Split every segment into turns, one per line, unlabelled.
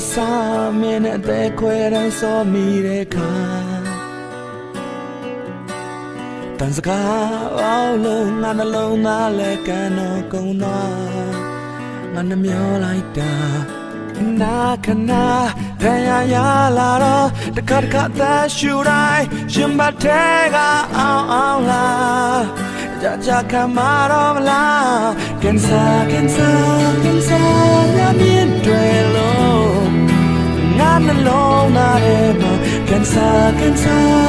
မတော်တဆမင်းနဲ့အသက်ခွဲတန်းစောမိတဲ့ခါတန်စကားအောင်လုံးငါနှလုံးသားလဲကန်တော့ကုန်သွားငါနှမျောလိုက်တာနာခနာရန်ရရလာတော့တခါတခါအသက်ရှူတိုင်းရှင်ဘတ်ထဲကအောင်အောင်လာကြာကြာခံမတော့မလားကန်ဆာက ကန်ဆာ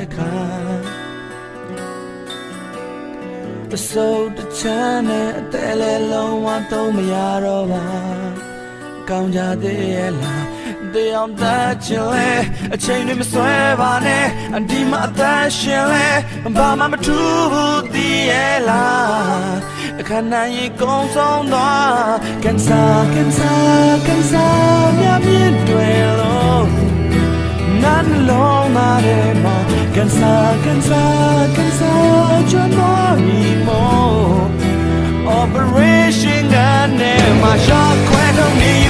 တဲ့အခါပစိုးတချမ်းနဲ့အသေးလေးလုံးဝတော့မရတော့ပါကောင်းကြသေးရဲ့လားတရားသက်ချင်လေအချိန်တွေမဆွဲပါနဲ့အဒီမှာအသက်ရှင်လေဘာမှမထူးဘူးတည်ရဲ့လားအခမ်းအနားကြီးကုန်ဆုံးသွားကန်ဆာကန်ဆာကန်ဆာမြတ်မြင့်တွေလို့ nan long na de ma Cansa, cansa, cansa cho nỗi mồ Operation Anneh, my shock, Anemia Cho quen không you.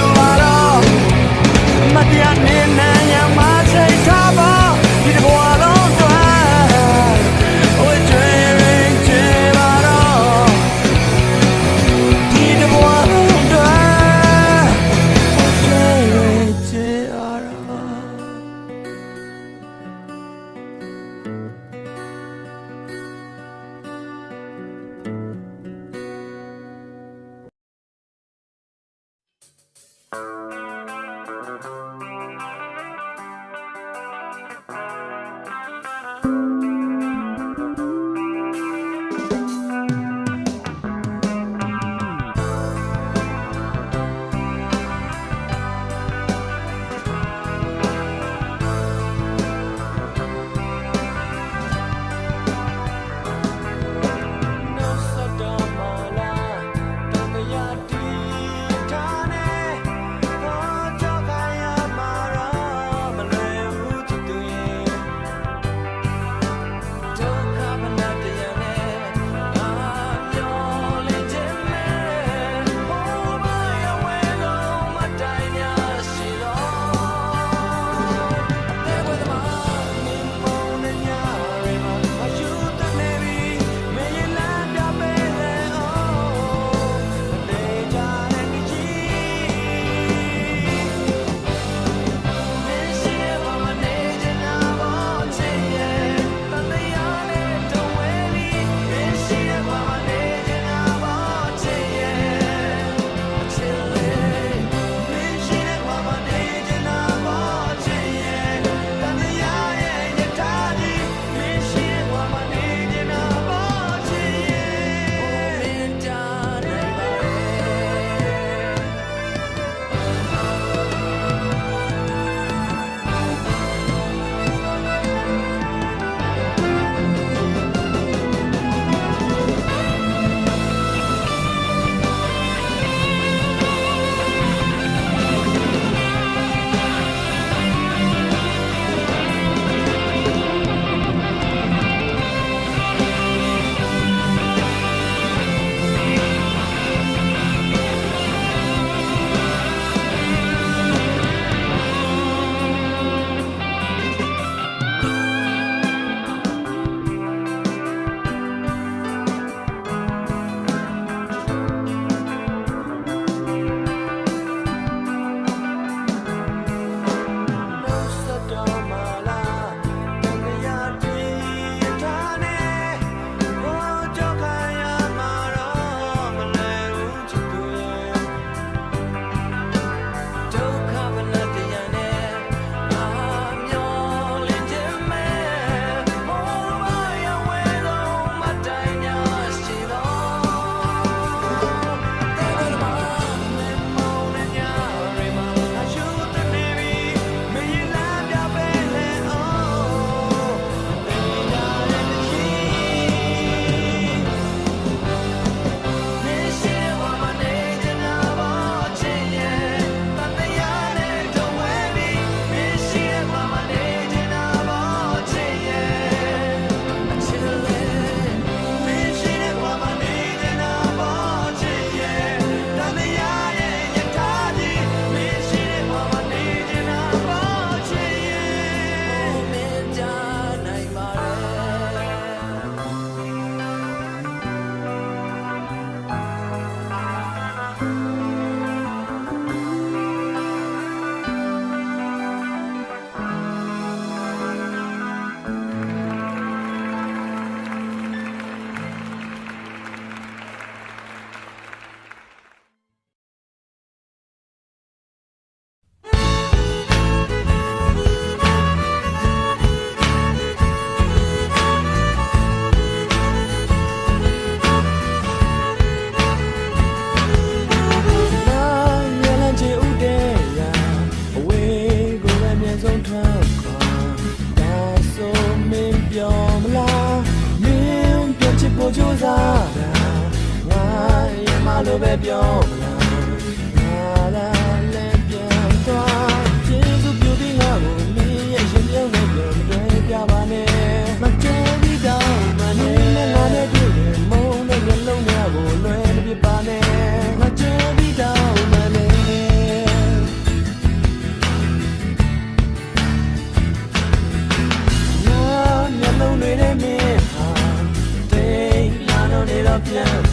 Yeah.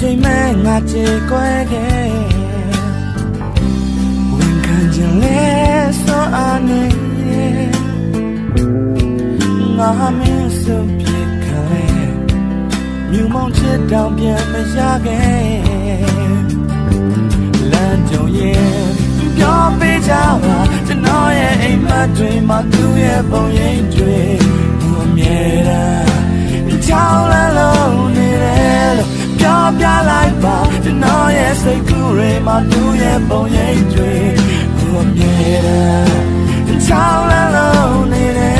ချိန်မှငါကြေကွဲခဲ့ဝန်ခံကြလဲဆိုအားနေငါမင်းစုပ်ပြစ်ခံလဲမြူမောင်ချစ်တောင်ပြန်မရခဲ့လမ်းကြုံရဲ့ပြောပေးကြပါကျွန်တော်ရဲ့အိမ်မက်တွေမှာသူ့ရဲ့ပုံရိပ်တွေဘုံမြဲတာချောင်းလည်းလုံးနေတယ်လို့ ပြောပြလိုက်ပါကျွန်တော်ရဲ့စိတ်ကူးတွေမှာသူ့ရဲ့ပုံရိပ်တွေဟိုအမြဲတမ်းချောင်းလန်းလုံးနေတယ်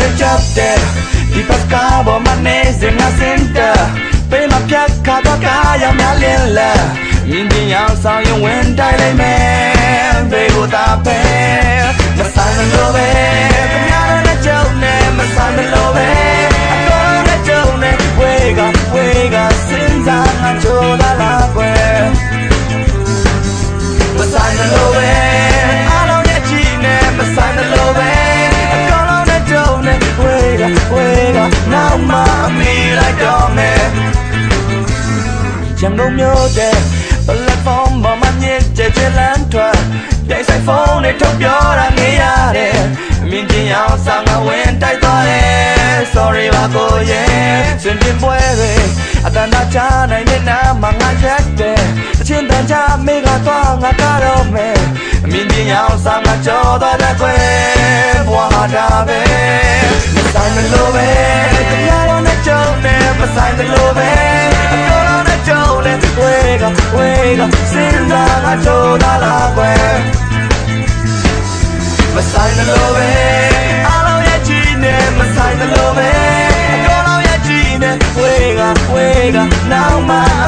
တွေချက်တဲ့ဒီပတ်ကားပေါ်မှာနေစင်ငါစင်တာပေးမပြတ်ခါတော့ကားရောက်များလင်းလာမြင်းချင်းအောင်ဆောင်ရင်ဝင်တိုင်းလိုက်မယ်ဘေးကိုတာပဲမဆိုင်လို့ပဲခင်ဗျားတို့နဲ့ကြုံနေမဆိုင်လို့ပဲအတော်နဲ့ကြုံနေဝေကဝေကစဉ်းစားငါချိုးလာလာကွယ်မဆိုင်လို့ပဲ ရန်ကုန်မြို့တဲ့ platform ပေါ်မှာမြင့်ကျက်ကျလန်းထွက်ပြိုင်ဆိုင်ဖုန်းနဲ့ထုတ်ပြောတာနေရတယ်မြင်ချင်းအောင်ဆောင်ငါဝင်တိုက်သွားတယ် sorry ပါကိုရဲ့စင်တင်ပွဲတွေအတန်တာချနိုင်တဲ့နာမှာငါရက်တယ်အချင်းတန်ချမေကသွားငါကတော့မယ်မြင်ချင်းအောင်ဆောင်ငါကြောသွားတဲ့ကွယ်ဘွာတာပဲမဆိုင်မလို့ပဲတရားတော်နဲ့ကြုံနေမဆိုင်တယ်လို့ပဲအတော်တော်နဲ့ကြုံနေဝေကဝေကစဉ်းစားငါကြိုးလာလာကွယ်မဆိုင်တယ်လို့ပဲ အားလုံးရဲ့ကြည့်နေမဆိုင်တယ်လို့ပဲအတော်တော်ရဲ့ကြည့်နေဝေကဝေကနောက်မှအ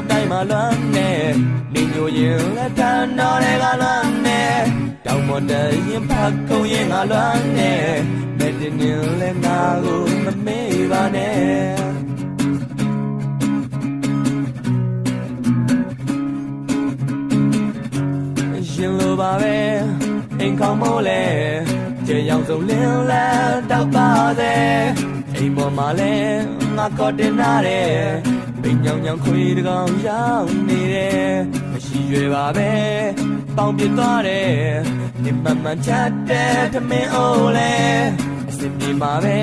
မိုးတောက်တိုင်းမှာလွမ်းနေနေညိုရင်လက်ထန်တော်တွေကလွမ်းနေတောင်မတရင်ဖတ်ခုံရင်ငါလွမ်းနေမဲတင်နေလဲငါကိုမမေ့ပါနဲ့ရှင်လိုပါပဲအိမ်ခေါင်းမိုးလဲကျေရောင်စုံလင်းလဲတောက်ပါစေအိမ်ပေါ်မှာလဲငါကော်တင်နာတယ် ပင်ညောင်ညောင်ခွေတကောင်ရောက်နေတယ်မရှိရွယ်ပါပဲပေါင်ပြစ်သွားတယ်နေမမှန်ချတ်တဲ့ထမင်းအိုးလဲအစင်ပြေမှာပဲ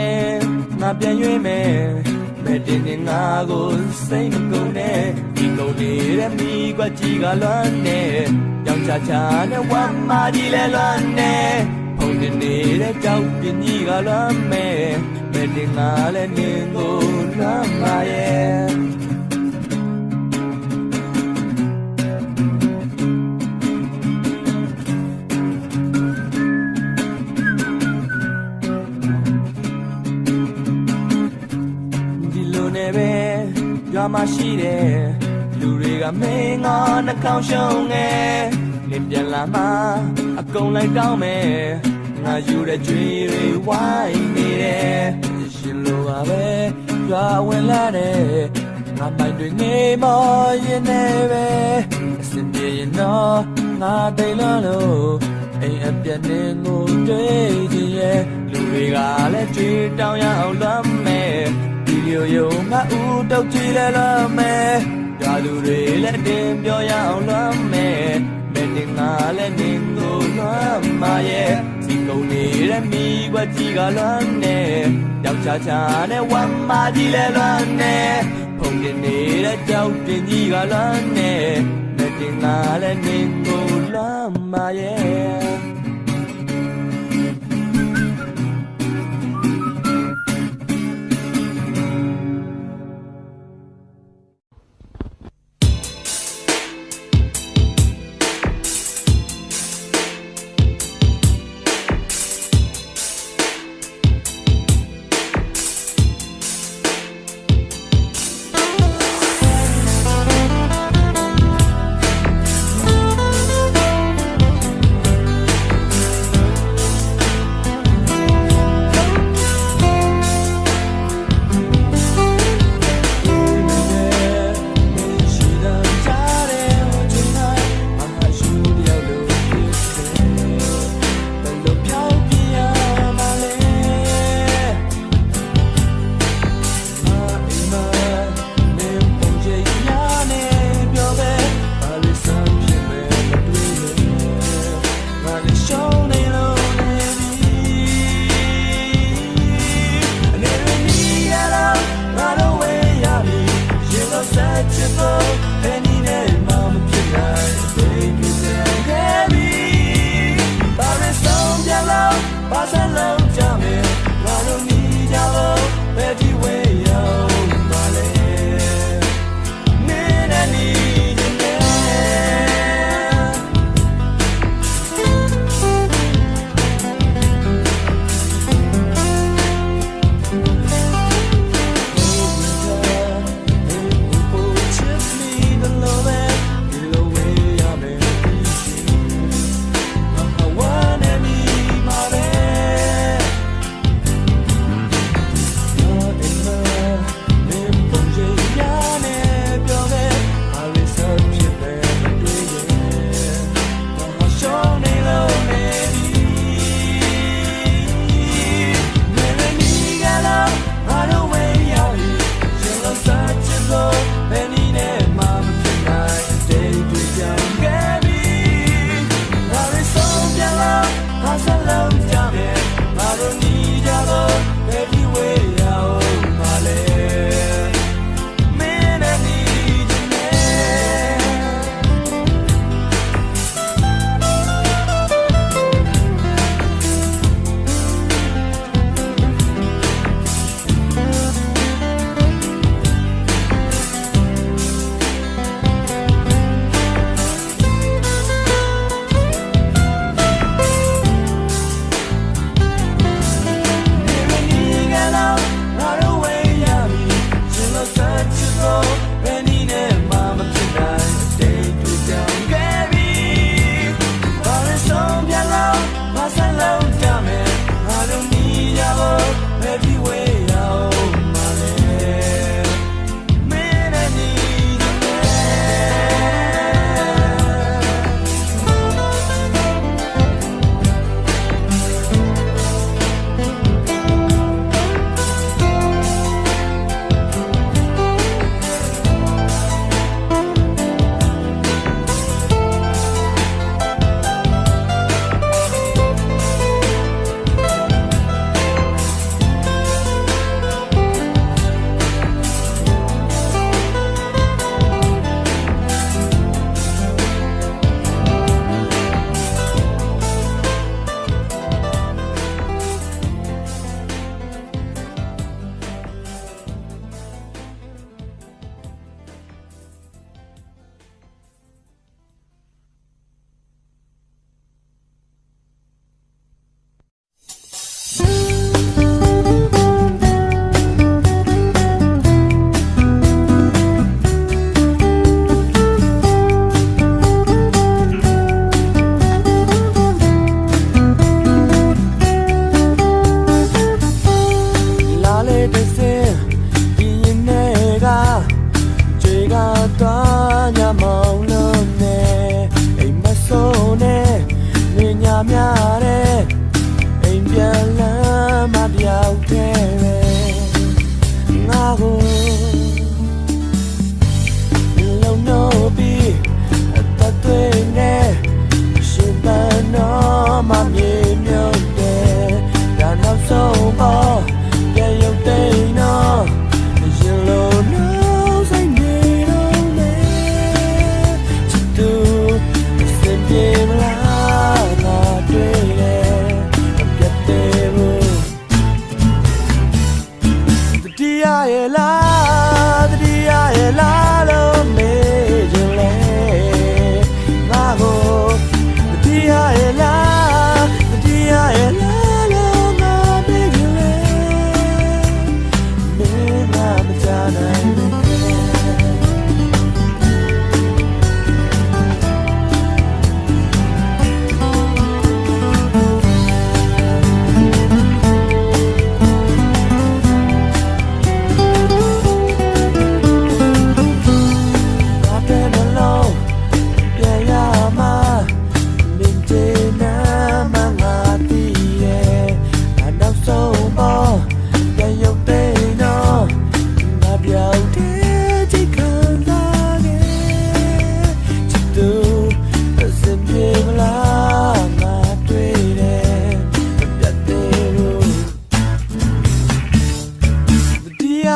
ငါပြန်ရွေးမယ်မဲ့တင်နေငါကိုစိတ်မကုန်နဲ့ဒီကုန်နေတဲ့မိကွက်ကြီးကလွမ်းနေရောင်ချာချာနဲ့ဝမ်းမာကြီးလဲလွမ်းနေဖုံပုံတင်နေတဲ့ကြောက်ပြင်းကြီးကလွမ်းမဲ့မဲ့တင်ငါလည်းနင်းကိုလွမ်းပါရဲ့ မှာရှိတဲ့လူတွေကမင်းငါနှကောင်းရှုံးငယ်လင်းပြန်လာမှအကုန်လိုက်တောင်းမယ်ငါယူတဲ့ကြွေတွေဝိုင်းနေတယ်ရှင်လိုပါပဲရွာဝင်လာတဲ့ငါမိုက်တွေငေးမောရင်နေပဲအစင်ပြေရင်တော့ငါတိတ်လို့လို့အိမ်အပြတ်နေကိုတွေ့ချင်ရဲ့လူတွေကလည်းကြွေတောင်းရအောင်လွမ်းမယ် ဒီလိုယုံငါဦးတောက်ကြည့်လဲလွမ်းမယ်။ကြာလူတွေလည်းတင်ပြောရအောင်လွမ်းမယ်။မင်းတင်ငါလည်းနင်းကိုလွမ်းမရဲ့။စီကုန်နေတဲ့မိဘကြီးကလွမ်းနေ။ယောက်ျားချာနဲ့ဝမ်းမကြီးလည်းလွမ်းနေ။ဖုန်တင်နေတဲ့ကြောက်တင်ကြီးကလွမ်းနေ။မင်းတင်ငါလည်းနင်းကိုလွမ်းမရဲ့။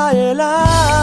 caerá.